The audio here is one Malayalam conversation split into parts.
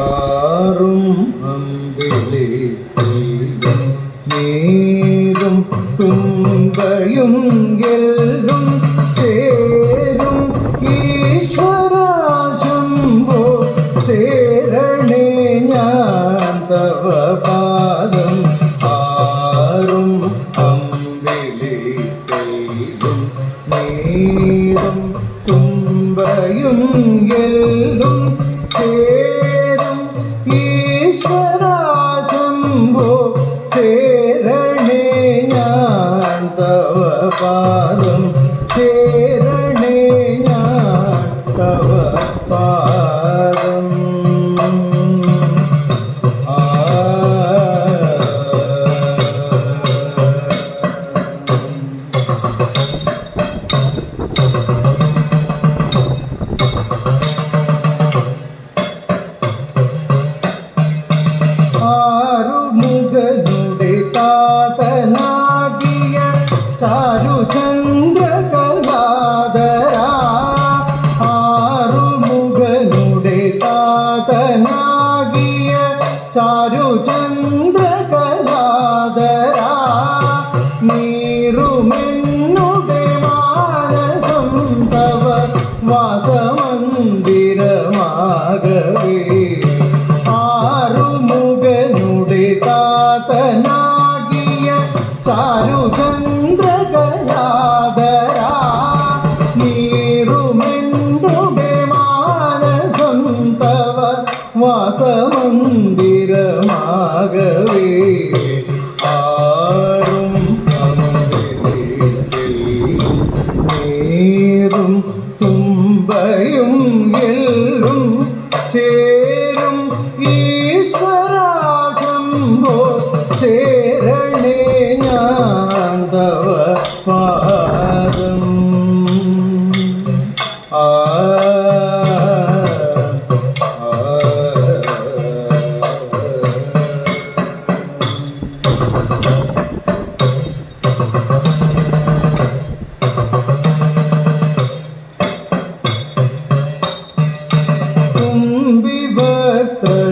ആറും അമ്പിളി തീരും നീരും തുമ്പയും എല്ലും ചേരും ഈശ്വരാശംഭോ ചേരണേ ഞാൻ തവ പാദം ആറും അമ്പിളി തൈലും ചാരുചന്ദ്രകലാധര നീറുമെന്നുടെ മാനസം തവ വാസമന്ദിരമാകവേ ആറും നീറും തുമ്പയും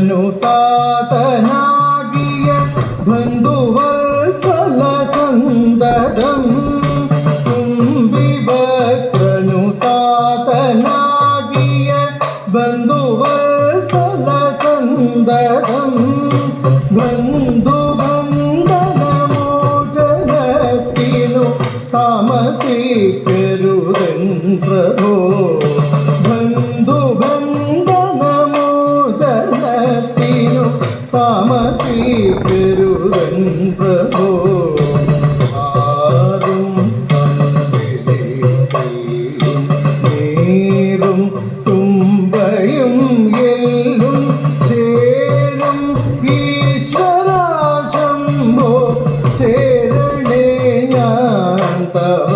തുമ്പിഭക്തനു താതനാകിയ ബന്ധുവത്സല സന്തതം തുമ്പിഭക്തനു താതനാകിയ ബന്ധുവത്സല സന്തതം ബന്ധുബന്ധനമോചനത്തിനു താമസിക്കരുതൻ ചേരും ഈശ്വരാശംഭോ. ചേരണേ ഞാൻ തവ